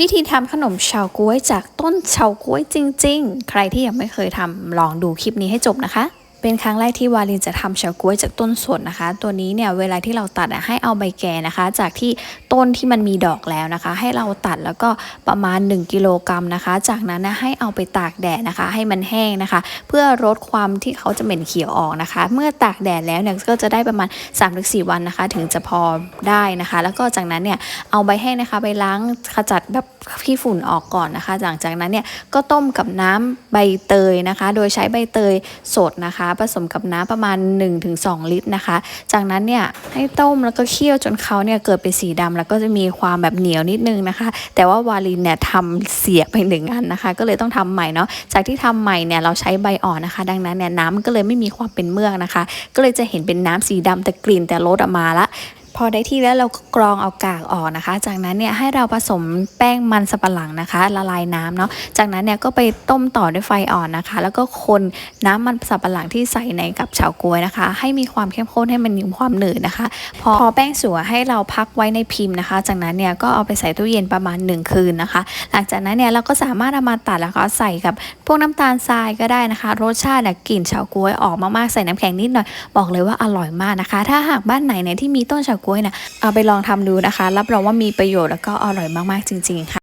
วิธีทำขนมเฉาก๊วยจากต้นเฉาก๊วยจริง ๆ ใครที่ยังไม่เคยทำลองดูคลิปนี้ให้จบนะคะ เป็นครั้งแรกที่วาลินจะทำเฉาก๊วยจากต้นสดนะคะ ตัวนี้เนี่ยเวลาที่เราตัดให้เอาใบแก่นะคะ จากที่ต้นที่มันมีดอกแล้วนะคะ ให้เราตัดแล้วก็ประมาณ 1 กิโลกรัมนะคะ จากนั้นนะให้เอาไปตากแดดนะคะ ให้มันแห้งนะคะ เพื่อลดความที่เขาจะเหม็นเขียวออกนะคะ เมื่อตากแดดแล้วเนี่ยก็จะได้ประมาณ 3-4 วันนะคะ ถึงจะพอได้นะคะ แล้วก็จากนั้นเนี่ยเอาใบแห้งนะคะ ไปล้างขจัดแบบขี้ฝุ่นออกก่อนนะคะ หลังจากนั้นเนี่ยก็ต้มกับน้ำใบเตยนะคะ โดยใช้ใบเตยสดนะคะผสมกับน้ำประมาณ 1-2 ลิตรนะคะ จากนั้นเนี่ยให้ต้มแล้วก็เคี่ยวจนเขาเนี่ยเกิดเป็นสีดำแล้วก็จะมีความแบบเหนียวนิดนึงนะคะ แต่ว่าวาลินเนี่ยทำเสียไปหนึ่งอันนะคะ ก็เลยต้องทำใหม่เนาะจากที่ทำใหม่เนี่ยเราใช้ใบอ่อนนะคะ ดังนั้นเนี่ยน้ำมันก็เลยไม่มีความเป็นเมือกนะคะ ก็เลยจะเห็นเป็นน้ำสีดำแต่กลิ่นแต่รสออกมาละ พอได้ที่แล้วเราก็กรองเอากากออกนะคะ จากนั้นเนี่ยให้เราผสมแป้งมันสับปะหลังนะคะ ละลายน้ำเนาะ จากนั้นเนี่ยก็ไปต้มต่อด้วยไฟอ่อนนะคะ แล้วก็คนน้ำมันสับปะหลังที่ใส่ในกับเฉาก๊วยนะคะ ให้มีความเข้มข้นให้มันมีความหนืดนะคะ พอพอแป้งสัวให้เราพักไว้ในพิมพ์นะคะ จากนั้นเนี่ยก็เอาไปใส่ตู้เย็นประมาณ 1 คืนนะคะ หลังจากนั้นเนี่ยเราก็สามารถเอามาตัดแล้วก็ใส่กับพวกน้ำตาลทรายก็ได้นะคะ รสชาติเนี่ยกลิ่นเฉาก๊วยออกมากๆใส่น้ำแข็งนิดหน่อยบอกเลยว่าอร่อยมากนะคะ ถ้าหากบ้านไหนเนี่ยที่มีต้นเฉาก๊วยเนี่ยเอาไปลองทำดูนะคะ รับรองว่ามีประโยชน์แล้วก็อร่อยมากๆจริง ๆ ค่ะ